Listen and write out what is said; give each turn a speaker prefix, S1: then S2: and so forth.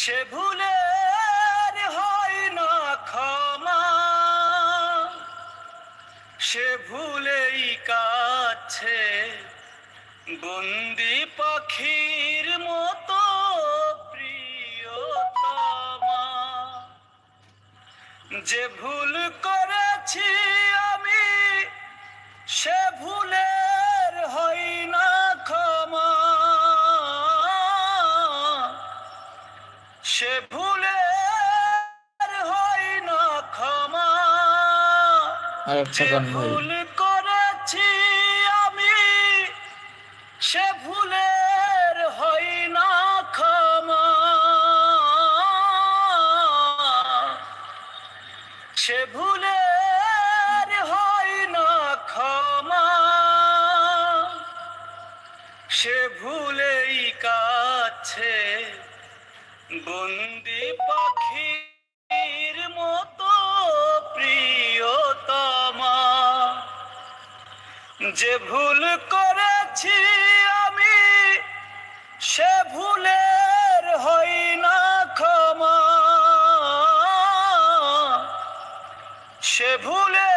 S1: সে ভুলে হয় না ক্ষমা। সে ভুলেই কাছে বন্দি পাখির মতো প্রিয়তমা। যে ভুল করেছি আমি, সে ভুলে সে ভুলের হয় না ক্ষমা। যে ভুল করেছি আমি সে ভুলের হই না ক্ষমা। সে ভুলের হয় না ক্ষমা। সে ভুলেই কাছে বন্দি পাখির মতো প্রিয়তমা। যে ভুল করেছি আমি, সে ভুলের হই না ক্ষমা। সে ভুলে